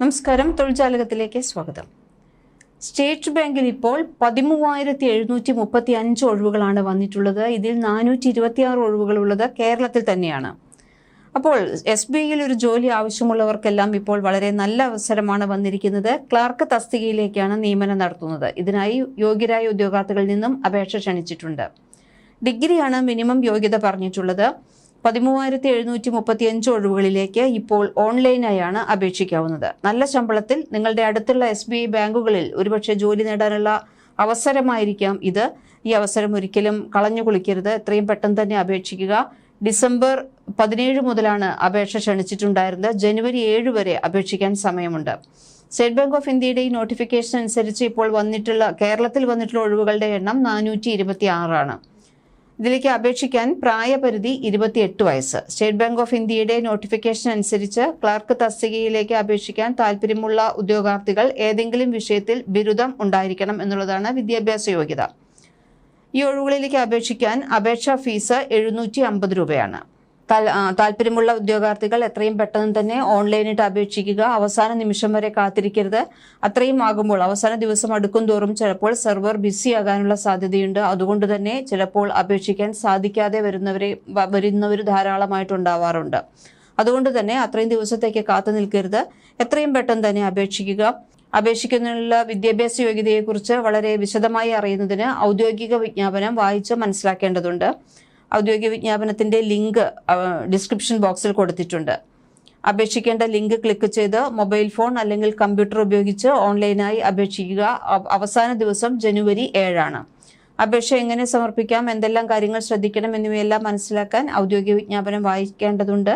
നമസ്കാരം. തൊഴിൽജാലകത്തിലേക്ക് സ്വാഗതം. സ്റ്റേറ്റ് ബാങ്കിൽ ഇപ്പോൾ പതിമൂവായിരത്തി എഴുന്നൂറ്റി മുപ്പത്തി അഞ്ച് ഒഴിവുകളാണ് വന്നിട്ടുള്ളത്. ഇതിൽ നാനൂറ്റി ഇരുപത്തി ആറ് ഒഴിവുകളുള്ളത് കേരളത്തിൽ തന്നെയാണ്. അപ്പോൾ എസ് ബി ഐയിൽ ഒരു ജോലി ആവശ്യമുള്ളവർക്കെല്ലാം ഇപ്പോൾ വളരെ നല്ല അവസരമാണ് വന്നിരിക്കുന്നത്. ക്ലാർക്ക് തസ്തികയിലേക്കാണ് നിയമനം നടത്തുന്നത്. ഇതിനായി യോഗ്യരായ ഉദ്യോഗാർത്ഥികളിൽ നിന്നും അപേക്ഷ ക്ഷണിച്ചിട്ടുണ്ട്. ഡിഗ്രിയാണ് മിനിമം യോഗ്യത പറഞ്ഞിട്ടുള്ളത്. പതിമൂവായിരത്തി എഴുന്നൂറ്റി മുപ്പത്തി അഞ്ച് ഒഴിവുകളിലേക്ക് ഇപ്പോൾ ഓൺലൈനായാണ് അപേക്ഷിക്കാവുന്നത്. നല്ല ശമ്പളത്തിൽ നിങ്ങളുടെ അടുത്തുള്ള എസ് ബി ഐ ബാങ്കുകളിൽ ഒരുപക്ഷെ ജോലി നേടാനുള്ള അവസരമായിരിക്കാം ഇത്. ഈ അവസരം ഒരിക്കലും കളഞ്ഞു കുളിക്കരുത്. എത്രയും പെട്ടെന്ന് തന്നെ അപേക്ഷിക്കുക. ഡിസംബർ പതിനേഴ് മുതലാണ് അപേക്ഷ ക്ഷണിച്ചിട്ടുണ്ടായിരുന്നത്. ജനുവരി ഏഴ് വരെ അപേക്ഷിക്കാൻ സമയമുണ്ട്. സ്റ്റേറ്റ് ബാങ്ക് ഓഫ് ഇന്ത്യയുടെ ഈ നോട്ടിഫിക്കേഷൻ അനുസരിച്ച് ഇപ്പോൾ വന്നിട്ടുള്ള കേരളത്തിൽ വന്നിട്ടുള്ള ഒഴിവുകളുടെ എണ്ണം നാനൂറ്റി ഇരുപത്തി ആറാണ് ഇതിലേക്ക് അപേക്ഷിക്കാൻ പ്രായപരിധി ഇരുപത്തിയെട്ട് വയസ്സ്. സ്റ്റേറ്റ് ബാങ്ക് ഓഫ് ഇന്ത്യയുടെ നോട്ടിഫിക്കേഷൻ അനുസരിച്ച് ക്ലർക്ക് തസ്തികയിലേക്ക് അപേക്ഷിക്കാൻ താല്പര്യമുള്ള ഉദ്യോഗാർത്ഥികൾ ഏതെങ്കിലും വിഷയത്തിൽ ബിരുദം ഉണ്ടായിരിക്കണം എന്നുള്ളതാണ് വിദ്യാഭ്യാസ യോഗ്യത. ഈ ഒഴിവുകളിലേക്ക് അപേക്ഷിക്കാൻ അപേക്ഷാ ഫീസ് എഴുന്നൂറ്റി അമ്പത് രൂപയാണ്. താല്പര്യമുള്ള ഉദ്യോഗാർത്ഥികൾ എത്രയും പെട്ടെന്ന് തന്നെ ഓൺലൈനായിട്ട് അപേക്ഷിക്കുക. അവസാന നിമിഷം വരെ കാത്തിരിക്കരുത്. അത്രയും ആകുമ്പോൾ അവസാന ദിവസം അടുക്കും തോറും ചിലപ്പോൾ സെർവർ ബിസി ആകാനുള്ള സാധ്യതയുണ്ട്. അതുകൊണ്ട് തന്നെ ചിലപ്പോൾ അപേക്ഷിക്കാൻ സാധിക്കാതെ വരുന്നവരെ വരുന്നവർ ധാരാളമായിട്ടുണ്ടാവാറുണ്ട് അതുകൊണ്ട് തന്നെ അത്രയും ദിവസത്തേക്ക് കാത്തു നിൽക്കരുത്. എത്രയും പെട്ടെന്ന് തന്നെ അപേക്ഷിക്കുക. അപേക്ഷിക്കുന്നതിനുള്ള വിദ്യാഭ്യാസ യോഗ്യതയെക്കുറിച്ച് വളരെ വിശദമായി അറിയുന്നതിന് ഔദ്യോഗിക വിജ്ഞാപനം വായിച്ച് മനസ്സിലാക്കേണ്ടതുണ്ട്. ഔദ്യോഗിക വിജ്ഞാപനത്തിന്റെ ലിങ്ക് ഡിസ്ക്രിപ്ഷൻ ബോക്സിൽ കൊടുത്തിട്ടുണ്ട്. അപേക്ഷിക്കേണ്ട ലിങ്ക് ക്ലിക്ക് ചെയ്ത് മൊബൈൽ ഫോൺ അല്ലെങ്കിൽ കമ്പ്യൂട്ടർ ഉപയോഗിച്ച് ഓൺലൈനായി അപേക്ഷിക്കുക. അവസാന ദിവസം ജനുവരി ഏഴാണ്. അപേക്ഷ എങ്ങനെ സമർപ്പിക്കാം എന്തെല്ലാം കാര്യങ്ങൾ ശ്രദ്ധിക്കണം എന്നിവയെല്ലാം മനസ്സിലാക്കാൻ ഔദ്യോഗിക വിജ്ഞാപനം വായിക്കേണ്ടതുണ്ട്.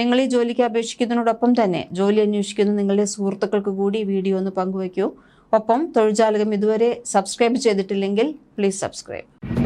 നിങ്ങൾ ഈ ജോലിക്ക് അപേക്ഷിക്കുന്നതിനോടൊപ്പം തന്നെ ജോലി അന്വേഷിക്കുന്ന നിങ്ങളുടെ സുഹൃത്തുക്കൾക്ക് കൂടി വീഡിയോ ഒന്ന് പങ്കുവയ്ക്കൂ. ഒപ്പം തൊഴിൽജാലകം ഇതുവരെ സബ്സ്ക്രൈബ് ചെയ്തിട്ടില്ലെങ്കിൽ പ്ലീസ് സബ്സ്ക്രൈബ്